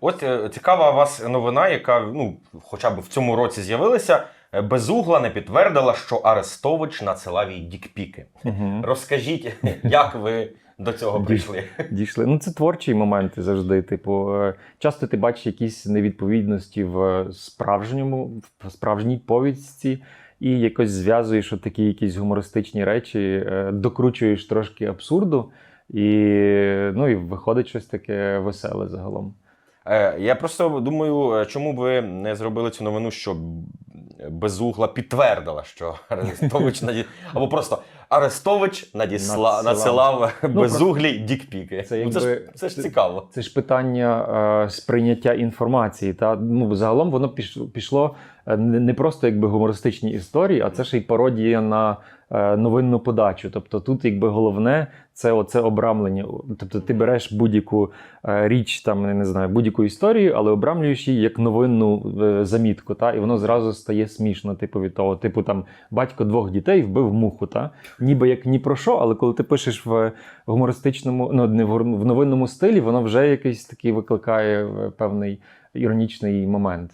От е, цікава у вас новина, яка ну, хоча б в цьому році з'явилася. Е, Безугла не підтвердила, що Арестович надсилав їй дікпіки. Угу. Розкажіть, як ви до цього прийшли? Дійшли. Ну, це творчі моменти завжди. Типу, е, часто ти бачиш якісь невідповідності в справжньому, в справжній повістці, і якось зв'язуєш такі якісь гумористичні речі, докручуєш трошки абсурду, і, ну, і виходить щось таке веселе загалом. Е, Я просто думаю, е, чому б ви не зробили цю новину, що Безугла підтвердила, що Арестович надіслав, або просто Арестович надісла... Надсилав. Ну, Безуглі дікпіки. це якби, Це, ж, це ж цікаво. Це ж питання е, сприйняття інформації. Та ну загалом воно пішло, пішло е, не не просто якби гумористичні історії, а це ще й пародія на е, новинну подачу. Тобто тут, якби головне, це оце обрамлення. Тобто, ти береш будь-яку е, річ, там не знаю, будь-яку історію, але обрамлюєш її як новинну е, замітку, та і воно зразу стає смішно. Типу від того, типу там батько двох дітей вбив муху, та ніби як ні про що, але коли ти пишеш в гумористичному, ну не в новинному стилі, воно вже якийсь такий викликає е, певний іронічний момент.